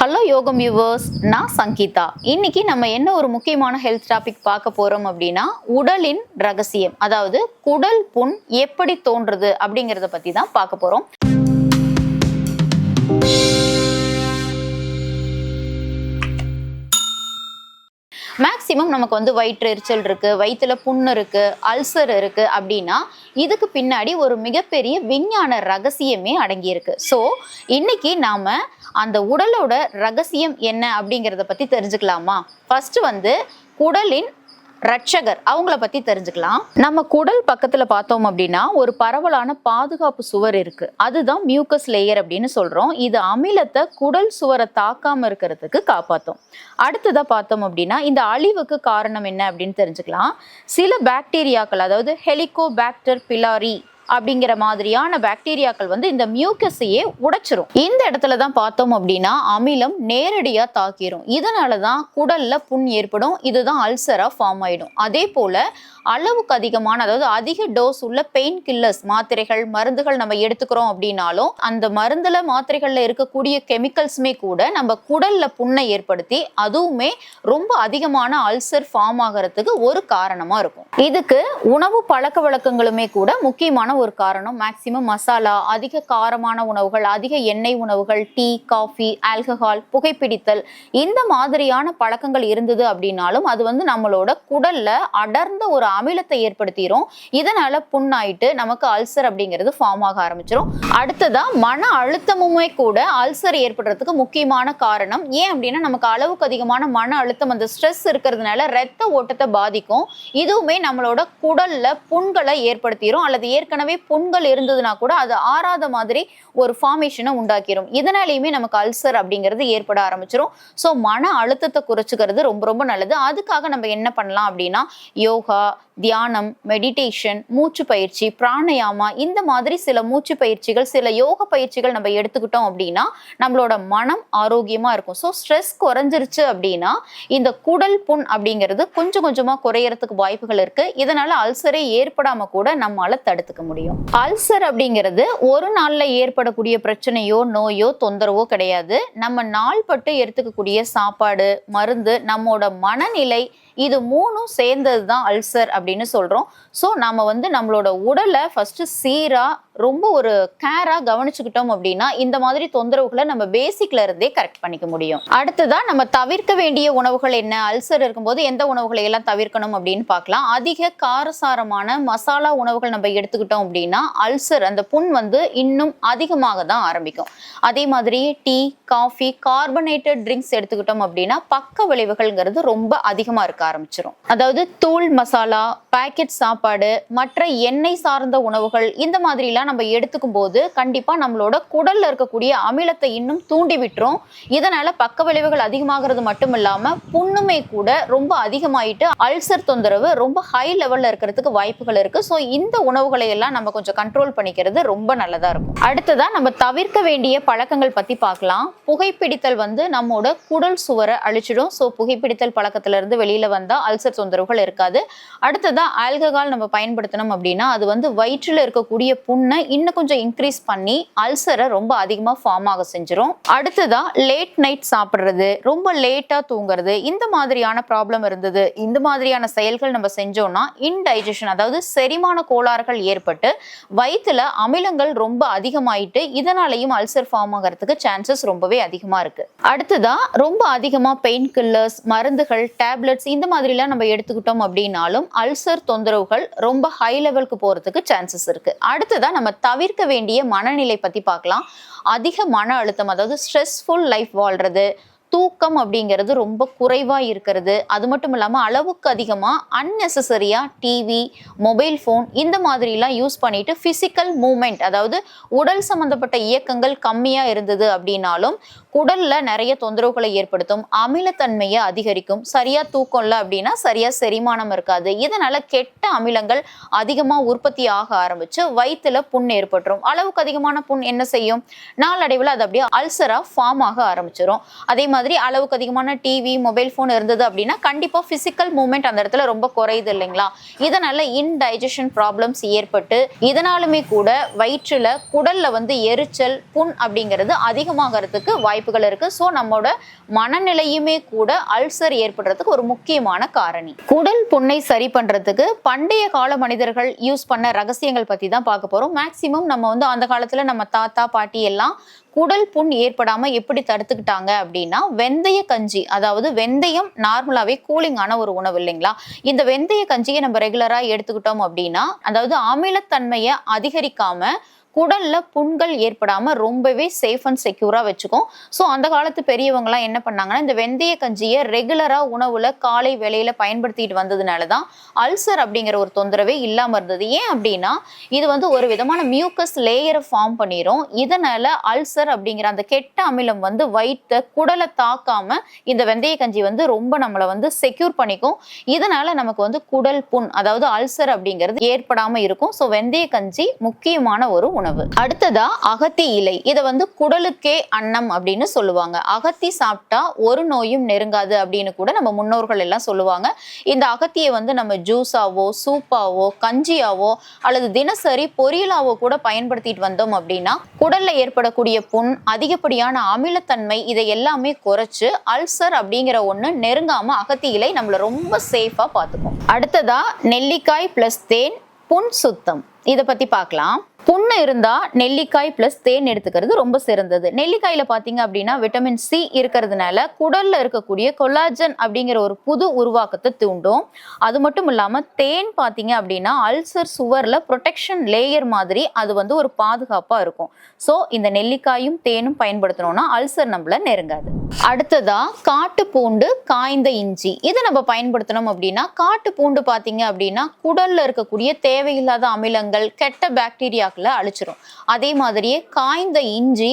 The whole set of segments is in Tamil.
ஹலோ யோகம் வியூவர்ஸ் நான் சங்கீதா. இன்னைக்கு நம்ம என்ன ஒரு முக்கியமான ஹெல்த் டாபிக் பார்க்க போறோம் அப்படின்னா உடலின் ரகசியம். அதாவது குடல் புண் எப்படி தோன்றுது அப்படிங்கிறத பத்தி தான் பார்க்க போறோம். மேக்சிமம் நமக்கு வந்து வயிற்று எரிச்சல் இருக்கு வயிற்றுல புண்ணு இருக்கு அல்சர் இருக்கு அப்படின்னா இதுக்கு பின்னாடி ஒரு மிகப்பெரிய விஞ்ஞான ரகசியமே அடங்கியிருக்கு. ஸோ இன்னைக்கு நாம அந்த உடலோட ரகசியம் என்ன அப்படிங்கிறத பத்தி தெரிஞ்சுக்கலாமா? ஃபர்ஸ்ட் வந்து குடலின் ரட்சகர் அவங்கள பத்தி தெரிஞ்சுக்கலாம். நம்ம குடல் பக்கத்துல பார்த்தோம் அப்படின்னா ஒரு பரவலான பாதுகாப்பு சுவர் இருக்கு. அதுதான் மியூக்கஸ் லேயர் அப்படின்னு சொல்றோம். இது அமிலத்தை குடல் சுவரை தாக்காம இருக்கிறதுக்கு காப்பாத்தும். அடுத்ததா பார்த்தோம் அப்படின்னா இந்த அழிவுக்கு காரணம் என்ன அப்படின்னு தெரிஞ்சுக்கலாம். சில பாக்டீரியாக்கள் அதாவது ஹெலிகோபாக்டர் பிலாரி அப்படிங்கிற மாதிரியான பாக்டீரியாக்கள் வந்து இந்த மியூக்கஸையே உடைச்சிரும். இந்த இடத்துல தான் பார்த்தோம் அப்படின்னா அமிலம் நேரடியா தாக்கிரும். இதனால தான் குடல்ல புண் ஏற்படும். இதுதான் அல்சரா ஃபார்ம் ஆயிடும். அதே போல அளவுக்கு அதிகமான அதாவது அதிக டோஸ் உள்ள பெயின் கில்லர்ஸ் மாத்திரைகள் மருந்துகள் நம்ம எடுத்துக்கிறோம் அப்படின்னாலும் அந்த மருந்துல மாத்திரைகள்ல இருக்கக்கூடிய கெமிக்கல்ஸுமே கூட நம்ம குடல்ல புண்ணை ஏற்படுத்தி அதுவுமே ரொம்ப அதிகமான அல்சர் ஃபார்ம் ஆகிறதுக்கு ஒரு காரணமா இருக்கும். இதுக்கு உணவு பழக்க வழக்கங்களுமே கூட முக்கியமான ஒரு காரணம் மேக்சிமம் மசாலா அதிக காரமான உணவுகள் அதிக எண்ணெய் உணவுகள் டீ காஃபி ஆல்கஹால் புகைப்பிடித்தல் இந்த மாதிரியான பழக்கங்கள் இருந்தது அப்படின்னாலும் அது வந்து நம்மளோட குடல்ல அடர்ந்த ஒரு அமிலத்தை ஏற்படுத்திடும் இதனால புண்ணாயிட்டு நமக்கு அல்சர் அப்படிங்கிறது ஃபார்ம் ஆக ஆரம்பிச்சிடும் அடுத்ததா மன அழுத்தமுமே கூட அல்சர் ஏற்படுறதுக்கு முக்கியமான காரணம். ஏன் அப்படின்னா நமக்கு அளவுக்கு அதிகமான மன அழுத்தம் அந்த ஸ்ட்ரெஸ் இருக்கிறதுனால ரத்த ஓட்டத்தை பாதிக்கும். இதுவுமே நம்மளோட குடல்ல புண்களை ஏற்படுத்திடும் அல்லது ஏற்கனவே புண்கள் இருந்ததுன்னா கூட அது ஆறாத மாதிரி ஒரு ஃபார்மேஷனை உண்டாக்கிரும். இதனாலேயுமே நமக்கு அல்சர் அப்படிங்கிறது ஏற்பட ஆரம்பிச்சிடும் ஸோ மன அழுத்தத்தை குறைச்சிக்கிறது ரொம்ப ரொம்ப நல்லது. அதுக்காக நம்ம என்ன பண்ணலாம் அப்படின்னா யோகா தியானம் மெடிடேஷன் மூச்சு பயிற்சி பிராணயாமா இந்த மாதிரி சில மூச்சு பயிற்சிகள் சில யோக பயிற்சிகள் நம்ம எடுத்துக்கிட்டோம் அப்படின்னா நம்மளோட மனம் ஆரோக்கியமா இருக்கும். ஸோ ஸ்ட்ரெஸ் குறைஞ்சிருச்சு அப்படின்னா இந்த குடல் புண் அப்படிங்கிறது கொஞ்சம் கொஞ்சமா குறையறதுக்கு வாய்ப்புகள் இருக்கு. இதனால அல்சரே ஏற்படாம கூட நம்மளால் தடுத்துக்க முடியும். அல்சர் அப்படிங்கிறது ஒரு நாள்ல ஏற்படக்கூடிய பிரச்சனையோ நோயோ தொந்தரவோ கிடையாது. நம்ம நாள்பட்டு எடுத்துக்கக்கூடிய சாப்பாடு மருந்து நம்மோட மனநிலை இது மூணும் சேர்ந்தது தான் அல்சர் அப்படின்னு சொல்றோம். ஸோ நம்ம வந்து நம்மளோட உடலை ஃபர்ஸ்ட் சீரா ரொம்ப ஒரு கேரா கவனிச்சுக்கிட்டோம் அப்படின்னா இந்த மாதிரி தொந்தரவுகளை நம்ம பேசிக்ல இருந்தே கரெக்ட் பண்ணிக்க முடியும். அடுத்ததான் நம்ம தவிர்க்க வேண்டிய உணவுகள் என்ன? அல்சர் இருக்கும்போது எந்த உணவுகளை எல்லாம் தவிர்க்கணும் அப்படின்னு பார்க்கலாம். அதிக காரசாரமான மசாலா உணவுகள் நம்ம எடுத்துக்கிட்டோம் அப்படின்னா அல்சர் அந்த புண் வந்து இன்னும் அதிகமாக தான் ஆரம்பிக்கும். அதே மாதிரி டீ காஃபி கார்பனேட்டட் ட்ரிங்க்ஸ் எடுத்துக்கிட்டோம் அப்படின்னா பக்க விளைவுகள்ங்கிறது ரொம்ப அதிகமாக இருக்க ஆரம்பிச்சிடும் அதாவது தூள் மசாலா பாக்கெட் சாப்பாடு மற்ற எண்ணெய் சார்ந்த உணவுகள் இந்த மாதிரிலாம் நம்ம எடுத்துக்கும் போது கண்டிப்பா நம்மளோட குடல்ல இருக்கக்கூடிய அமிலத்தை இன்னும் தூண்டி விட்டுரும். இதனால பக்க விளைவுகள் அதிகமாகிறது மட்டும் இல்லாம புண்ணுமே கூட ரொம்ப அதிகமாயிட்டு அல்சர் தொந்தரவு ரொம்ப ஹை லெவல்ல இருக்கிறதுக்கு வாய்ப்புகள் இருக்கு. ஸோ இந்த உணவுகளை எல்லாம் நம்ம கொஞ்சம் கண்ட்ரோல் பண்ணிக்கிறது ரொம்ப நல்லதா இருக்கும். அடுத்ததாக நம்ம தவிர்க்க வேண்டிய பழக்கங்கள் பத்தி பார்க்கலாம். புகைப்பிடித்தல் வந்து நம்மோட குடல் சுவரை அழிச்சிடும். ஸோ புகைப்பிடித்தல் பழக்கத்துல இருந்து வெளியில வந்தா அல்சர் தொந்தரவுகள் இருக்காது. அடுத்ததாக ஆல்கஹால் நம்ம பயன்படுத்தணும் அப்படின்னா அது வந்து வயிற்றில் இருக்கக்கூடிய புண்ணை இன்னும் கொஞ்சம் இன்க்ரீஸ் பண்ணி அல்சரை ரொம்ப அதிகமாக ஃபார்ம் ஆக செஞ்சிடும் அடுத்ததா லேட் நைட் சாப்பிட்றது ரொம்ப லேட்டாக தூங்குறது இந்த மாதிரியான ப்ராப்ளம் இருந்தது. இந்த மாதிரியான செயல்கள் நம்ம செஞ்சோம்னா இன்டைஜஷன் அதாவது செரிமான கோளாறுகள் ஏற்பட்டு வயிற்றுல அமிலங்கள் ரொம்ப அதிகமாயிட்டு இதனாலையும் அல்சர் ஃபார்ம் ஆகிறதுக்கு சான்சஸ் ரொம்பவே அதிகமாக இருக்கு. அடுத்ததா ரொம்ப அதிகமாக பெயின் கில்லர்ஸ் மருந்துகள் டேப்லெட்ஸ் இந்த மாதிரிலாம் நம்ம எடுத்துக்கிட்டோம் அப்படின்னாலும் அல்சர் தொந்தரவுகள் ரொம்ப ஹை லெவலுக்கு போகிறதுக்கு சான்சஸ் இருக்கு. அடுத்ததா நம்ம தவிர்க்க வேண்டிய மனநிலை பத்தி பார்க்கலாம். அதிக மன அழுத்தம் அதாவது ஸ்ட்ரெஸ்ஃபுல் லைஃப் வாழ்றது தூக்கம் அப்படிங்கிறது ரொம்ப குறைவாக இருக்கிறது. அது மட்டும் இல்லாமல் அளவுக்கு அதிகமாக அன்னெசசரியாக டிவி மொபைல் ஃபோன் இந்த மாதிரிலாம் யூஸ் பண்ணிட்டு ஃபிசிக்கல் மூமெண்ட் அதாவது உடல் சம்மந்தப்பட்ட இயக்கங்கள் கம்மியாக இருந்தது அப்படின்னாலும் குடலில் நிறைய தொந்தரவுகளை ஏற்படுத்தும் அமிலத்தன்மையை அதிகரிக்கும். சரியாக தூக்கம் இல்லை அப்படின்னா சரியாக செரிமானம் இருக்காது. இதனால் கெட்ட அமிலங்கள் அதிகமாக உற்பத்தி ஆக ஆரம்பிச்சு வயிற்றுல புண் ஏற்பட்டுரும். அளவுக்கு அதிகமான புண் என்ன செய்யும்? நாளடைவில் அது அப்படியே அல்சராக ஃபார்ம் ஆக ஆரம்பிச்சிடும் அதே மாதிரி மாதிரி அளவுக்கு அதிகமான டிவி மொபைல் ஃபோன் இருந்தது அப்படின்னா கண்டிப்பாக ஃபிசிக்கல் மூவ்மெண்ட் அந்த இடத்துல ரொம்ப குறையுது இல்லைங்களா? இதனால இன்டைஜஷன் ப்ராப்ளம்ஸ் ஏற்பட்டு இதனாலுமே கூட வயிற்றில் குடலில் வந்து எரிச்சல் புண் அப்படிங்கிறது அதிகமாகிறதுக்கு வாய்ப்புகள் இருக்குது ஸோ நம்மளோட மனநிலையுமே கூட அல்சர் ஏற்படுறதுக்கு ஒரு முக்கியமான காரணி. குடல் புண்ணை சரி பண்ணுறதுக்கு பண்டைய கால மனிதர்கள் யூஸ் பண்ண ரகசியங்கள் பற்றி தான் பார்க்க போகிறோம் மேக்சிமம் நம்ம வந்து அந்த காலத்தில் நம்ம தாத்தா பாட்டி எல்லாம் குடல் புண் ஏற்படாம எப்படி தடுத்துக்கிட்டாங்க அப்படின்னா வெந்தய கஞ்சி அதாவது வெந்தயம் நார்மலாவே கூலிங்கான ஒரு உணவு இல்லைங்களா? இந்த வெந்தய கஞ்சியை நம்ம ரெகுலரா எடுத்துக்கிட்டோம் அப்படின்னா அதாவது அமிலத்தன்மையை அதிகரிக்காம குடல்ல புண்கள் ஏற்படாம ரொம்பவே சேஃப் அண்ட் செக்யூரா வச்சுக்கும். ஸோ அந்த காலத்து பெரியவங்களாம் என்ன பண்ணாங்கன்னா இந்த வெந்தய கஞ்சியை ரெகுலரா உணவுல காலை வேளையில பயன்படுத்திட்டு வந்ததுனால தான் அல்சர் அப்படிங்கிற ஒரு தொந்தரவே இல்லாம இருந்தது. ஏன் அப்படின்னா இது வந்து ஒரு விதமான மியூக்கஸ் லேயரை ஃபார்ம் பண்ணிரும். இதனால அல்சர் அப்படிங்கிற அந்த கெட்ட அமிலம் வந்து வயிற்ற குடலை தாக்காம இந்த வெந்தய கஞ்சி வந்து ரொம்ப நம்மளை வந்து செக்யூர் பண்ணிக்கும். இதனால நமக்கு வந்து குடல் புண் அதாவது அல்சர் அப்படிங்கிறது ஏற்படாம இருக்கும். ஸோ வெந்தய கஞ்சி முக்கியமான ஒரு உணவு. அடுத்ததா அகத்தி இலை. இதை வந்து குடலுக்கே அன்னம் அப்படின்னு சொல்லுவாங்க. அகத்தி சாப்பிட்டா ஒரு நோயும் நெருங்காது அப்படின்னு கூட நம்ம முன்னோர்கள் எல்லாம் சொல்லுவாங்க. இந்த அகத்தியை வந்து நம்ம ஜூஸாவோ சூப்பாவோ கஞ்சியாவோ அல்லது தினசரி பொரியலாவோ கூட பயன்படுத்திட்டு வந்தோம் அப்படின்னா குடல்ல ஏற்படக்கூடிய புண் அதிகப்படியான அமிலத்தன்மை இதை எல்லாமே குறைச்சு அல்சர் அப்படிங்கிற ஒண்ணு நெருங்காம அகத்தி இலை நம்மளை ரொம்ப சேஃபா பார்த்துக்கும். அடுத்ததா நெல்லிக்காய் பிளஸ் தேன் புண் சுத்தம். இதை பத்தி பார்க்கலாம். புண்ணு இருந்தால் நெல்லிக்காய் ப்ளஸ் தேன் எடுத்துக்கிறது ரொம்ப சிறந்தது. நெல்லிக்காயில் பார்த்தீங்க அப்படின்னா விட்டமின் சி இருக்கிறதுனால குடலில் இருக்கக்கூடிய கொலாஜன் அப்படிங்கிற ஒரு புது உருவாக்கத்தை தூண்டும். அது மட்டும் இல்லாமல் தேன் பார்த்தீங்க அப்படின்னா அல்சர் சுவரில் ப்ரொடெக்ஷன் லேயர் மாதிரி அது வந்து ஒரு பாதுகாப்பாக இருக்கும். ஸோ இந்த நெல்லிக்காயும் தேனும் பயன்படுத்தணும்னா அல்சர் நம்மள நெருங்காது. அடுத்ததா காட்டு பூண்டு காய்ந்த இஞ்சி. இதை நம்ம பயன்படுத்தணும் அப்படின்னா காட்டு பூண்டு பார்த்தீங்க அப்படின்னா குடலில் இருக்கக்கூடிய தேவையில்லாத அமிலங்கள் கெட்ட பாக்டீரியா அழிச்சிரும். அதே மாதிரியே காய்ந்த இஞ்சி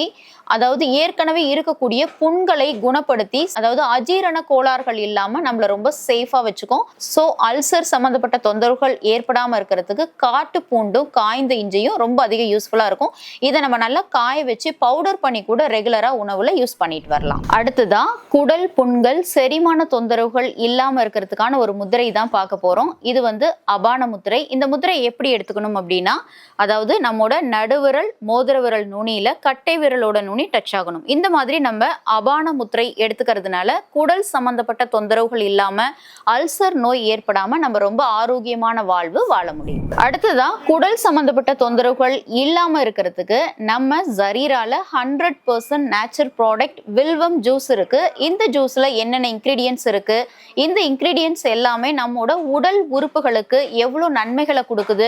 அதாவது ஏற்கனவே இருக்கக்கூடிய புண்களை குணப்படுத்தி அதாவது அஜீரண கோளாறுகள் இல்லாம நம்மள ரொம்ப சேஃபா வச்சுக்கும். ஸோ அல்சர் சம்மந்தப்பட்ட தொந்தரவுகள் ஏற்படாம இருக்கிறதுக்கு காட்டு பூண்டும் காய்ந்த இஞ்சியும் ரொம்ப அதிக யூஸ்ஃபுல்லா இருக்கும். இதை நம்ம நல்லா காய வச்சு பவுடர் பண்ணி கூட ரெகுலரா உணவுல யூஸ் பண்ணிட்டு வரலாம். அடுத்ததா குடல் புண்கள் செரிமான தொந்தரவுகள் இல்லாம இருக்கிறதுக்கான ஒரு முத்திரை தான் பார்க்க போறோம். இது வந்து அபான முத்திரை இந்த முத்திரை எப்படி எடுத்துக்கணும் அப்படின்னா அதாவது நம்மோட நடுவிரல் மோதிர விரல் நுனியில கட்டை விரலோட நுனி டச் ஆகணும். இந்த மாதிரி நம்ம அபான முத்திரை எடுத்துக்கிறதுனால குடல் சம்பந்தப்பட்ட தொந்தரவுகள் இல்லாம அல்சர் நோய் ஏற்படாம நம்ம ரொம்ப ஆரோக்கியமான வாழ்வு வாழ முடியும். அடுத்ததா குடல் சம்பந்தப்பட்ட தொந்தரவுகள் இல்லாம இருக்கிறதுக்கு நம்ம ஜரீரால ஹண்ட்ரட் பர்சன்ட் நேச்சர் ப்ராடக்ட் வில்வம் ஜூஸ் இருக்கு. இந்த ஜூஸ்ல என்னென்ன இன்கிரீடியன்ஸ் இருக்கு? இந்த இன்கிரீடியன்ஸ் எல்லாமே நம்மோட உடல் உறுப்புகளுக்கு எவ்வளவு நன்மைகளை கொடுக்குது?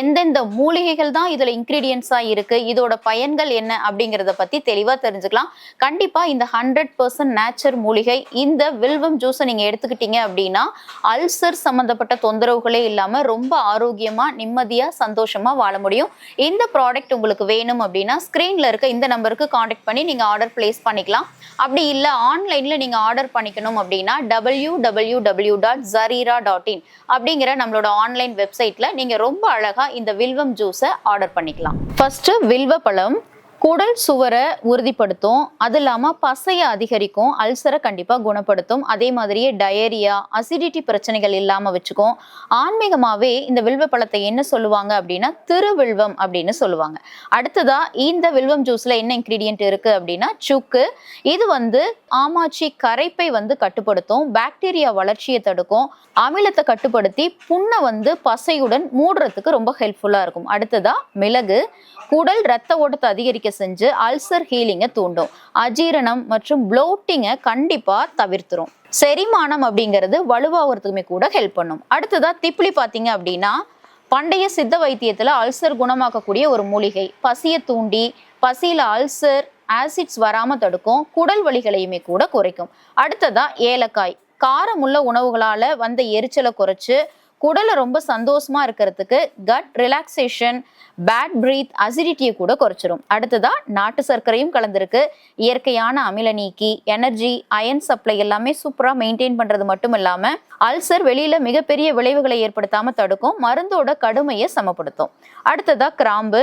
எந்தெந்த மூலிகைகள் தான் இதுல இன்கிரீடியன்ஸா இருக்கு இதோட பயன்கள் என்ன அப்படிங்கறத பத்தி தெளிவா தெரிஞ்சுக்கலாம். கண்டிப்பா இந்த ஹண்ட்ரட் பர்சன்ட் நேச்சர் மூலிகை இந்த வில்வம் ஜூஸை நீங்க எடுத்துக்கிட்டீங்க அப்படின்னா அல்சர் சம்பந்தப்பட்ட தொந்தரவுகளே இல்லாம ரொம்ப ஆரோக்கியமா நிம்மதியா சந்தோஷமா வாழ முடியும். இந்த ப்ராடக்ட் உங்களுக்கு வேணும் அப்படின்னா ஸ்கிரீன்ல இருக்க இந்த நம்பருக்கு காண்டாக்ட் பண்ணி நீங்க ஆர்டர் பிளேஸ் பண்ணிக்கலாம். அப்படி இல்லை ஆன்லைன்ல நீங்க ஆர்டர் பண்ணிக்கணும் அப்படின்னா W W W dot Jareera dot in அப்படிங்கிற நம்மளோட ஆன்லைன் வெப்சைட்ல நீங்க ரொம்ப அழகா இந்த வில்வம் ஜூஸை ஆர்டர் பண்ணிக்கலாம். ஃபர்ஸ்ட் வில்வ பழம் குடல் சுவரை உறுதிப்படுத்தும் அது இல்லாமல் பசையை அதிகரிக்கும் அல்சரை கண்டிப்பாக குணப்படுத்தும். அதே மாதிரியே டயரியா அசிடிட்டி பிரச்சனைகள் இல்லாமல் வச்சுக்கும். ஆன்மீகமாகவே இந்த வில்வ பழத்தை என்ன சொல்லுவாங்க அப்படின்னா திருவில்வம் அப்படின்னு சொல்லுவாங்க. அடுத்ததா இந்த வில்வம் ஜூஸில் என்ன இன்க்ரீடியன்ட் இருக்குது அப்படின்னா சுக்கு. இது வந்து ஆமாச்சி கரைப்பை வந்து கட்டுப்படுத்தும் பாக்டீரியா வளர்ச்சியை தடுக்கும். அமிலத்தை கட்டுப்படுத்தி புண்ணை வந்து பசையுடன் மூடுறதுக்கு ரொம்ப ஹெல்ப்ஃபுல்லாக இருக்கும். அடுத்ததா மிளகு. குடல் ரத்த ஓட்டத்தை அதிகரிக்க செஞ்சு அல்சர் ஹீலிங்கை தூண்டும். அஜீரணம் மற்றும் ப்ளோட்டிங்கை கண்டிப்பாக தவிர்த்துரும். செரிமானம் அப்படிங்கிறது வலுவாகிறதுக்குமே கூட ஹெல்ப் பண்ணும். அடுத்ததாக திப்பிலி பார்த்தீங்க அப்படின்னா பண்டைய சித்த வைத்தியத்தில் அல்சர் குணமாக்கக்கூடிய ஒரு மூலிகை. பசியை தூண்டி பசியில் அல்சர் ஆசிட்ஸ் வராமல் தடுக்கும் குடல் வலிகளையுமே கூட குறைக்கும். அடுத்ததாக ஏலக்காய். காரமுள்ள உணவுகளால் வந்த எரிச்சலை குறைச்சு குடலை ரொம்ப சந்தோஷமா இருக்கிறதுக்கு கட் ரிலாக்ஸேஷன் பேட் பிரீத் அசிடிட்டியை கூட குறைச்சிரும். அடுத்ததா நாட்டு சர்க்கரையும் கலந்திருக்கு. இயற்கையான அமில நீக்கி எனர்ஜி அயன் சப்ளை எல்லாமே சூப்பரா மெயின்டைன் பண்றது மட்டும் இல்லாம அல்சர் வெளியில மிகப்பெரிய விளைவுகளை ஏற்படுத்தாம தடுக்கும் மருந்தோட கடுமையை சமப்படுத்தும். அடுத்ததா கிராம்பு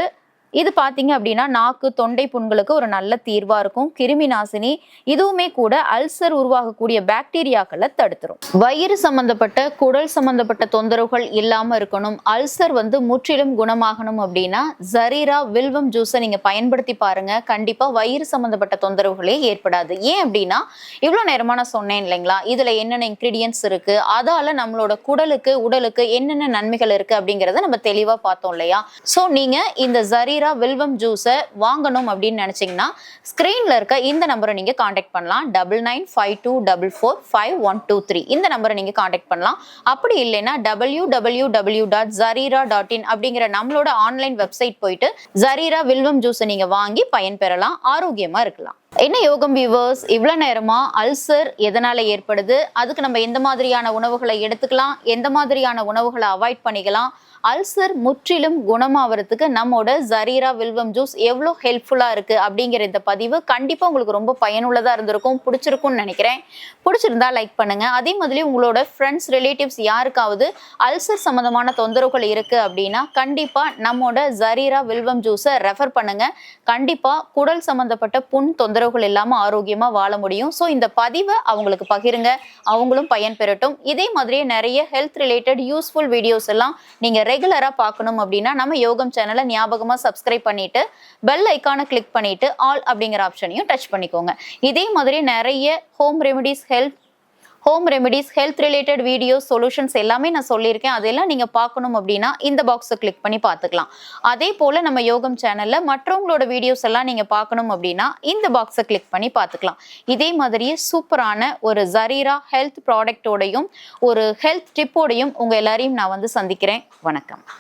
இது பார்த்தீங்க அப்படின்னா நாக்கு தொண்டை புண்களுக்கு ஒரு நல்ல தீர்வாக இருக்கும். கிருமி நாசினி இதுவுமே கூட அல்சர் உருவாகக்கூடிய பாக்டீரியாக்களை தடுத்துரும். வயிறு சம்பந்தப்பட்ட குடல் சம்பந்தப்பட்ட தொந்தரவுகள் இல்லாமல் இருக்கணும். அல்சர் வந்து முற்றிலும் குணமாகணும் அப்படின்னா ஜரீரா வில்வம் ஜூஸை நீங்கள் பயன்படுத்தி பாருங்க. கண்டிப்பாக வயிறு சம்பந்தப்பட்ட தொந்தரவுகளே ஏற்படாது. ஏன் அப்படின்னா இவ்வளோ நேரமாக நான் சொன்னேன் இல்லைங்களா? இதில் என்னென்ன இன்க்ரீடியன்ஸ் இருக்குது அதால் நம்மளோட குடலுக்கு உடலுக்கு என்னென்ன நன்மைகள் இருக்குது அப்படிங்கிறத நம்ம தெளிவாக பார்த்தோம் இல்லையா? ஸோ நீங்கள் இந்த ஜரீரா வில்வம் ஜூஸை வாங்கணும் அப்படின்னு நினைச்சீங்கன்னா ஸ்க்ரீனில் இருக்க இந்த நம்பரை நீங்கள் காண்டாக்ட் பண்ணலாம். Double nine five two double four five one two three இந்த நம்பரை நீங்க காண்டாக்ட் பண்ணலாம். அப்படி இல்லைன்னா W W W dot Jareera dot in அப்படிங்கிற நம்மளோட ஆன்லைன் வெப்சைட் போயிட்டு ஜரீரா வில்வம் ஜூஸை நீங்கள் வாங்கி பயன்பெறலாம். ஆரோக்கியமா இருக்கலாம். என்ன யோகம் வியூவர்ஸ் இவ்வளோ நேரமா அல்சர் எதனால ஏற்படுது? அதுக்கு நம்ம எந்த மாதிரியான உணவுகளை எடுத்துக்கலாம்? எந்த மாதிரியான உணவுகளை அவாய்ட் பண்ணிக்கலாம்? அல்சர் முற்றிலும் குணமாகறதுக்கு நம்மோட ஜரீரா வில்வம் ஜூஸ் எவ்வளோ ஹெல்ப்ஃபுல்லாக இருக்குது அப்படிங்கிற இந்த பதிவு கண்டிப்பாக உங்களுக்கு ரொம்ப பயனுள்ளதாக இருந்திருக்கும் பிடிச்சிருக்கும்னு நினைக்கிறேன். பிடிச்சிருந்தா லைக் பண்ணுங்கள் அதே மாதிரி உங்களோட ஃப்ரெண்ட்ஸ் ரிலேட்டிவ்ஸ் யாருக்காவது அல்சர் சம்மந்தமான தொந்தரவுகள் இருக்குது அப்படின்னா கண்டிப்பாக நம்மோட ஜரீரா வில்வம் ஜூஸை ரெஃபர் பண்ணுங்கள் கண்டிப்பாக குடல் சம்மந்தப்பட்ட புண் தொந்தரவுகள் இல்லாமல் ஆரோக்கியமாக வாழ முடியும். ஸோ இந்த பதிவை அவங்களுக்கு பகிருங்க. அவங்களும் பயன் பெறட்டும் இதே மாதிரியே நிறைய ஹெல்த் ரிலேட்டட் யூஸ்ஃபுல் வீடியோஸ் எல்லாம் நீங்கள் ரெகுலராக பார்க்கணும் அப்படின்னா நம்ம யோகம் சேனலை ஞாபகமாக சப்ஸ்கிரைப் பண்ணிட்டு பெல் ஐக்கானை கிளிக் பண்ணிட்டு ஆல் அப்படிங்கிற ஆப்ஷனையும் டச் பண்ணிக்கோங்க. இதே மாதிரி நிறைய home remedies health home remedies health related videos solutions எல்லாமே நான் சொல்லியிருக்கேன். அதெல்லாம் நீங்கள் பார்க்கணும் அப்படின்னா இந்த பாக்ஸை கிளிக் பண்ணி பார்த்துக்கலாம். அதே போல் நம்ம யோகம் சேனலில் மற்றவங்களோட வீடியோஸ் எல்லாம் நீங்கள் பார்க்கணும் அப்படின்னா இந்த பாக்ஸை கிளிக் பண்ணி பார்த்துக்கலாம். இதே மாதிரியே சூப்பரான ஒரு ஜரீரா ஹெல்த் ப்ராடக்டோடையும் ஒரு ஹெல்த் டிப்போடையும் உங்கள் எல்லாரையும் நான் வந்து சந்திக்கிறேன். வணக்கம்.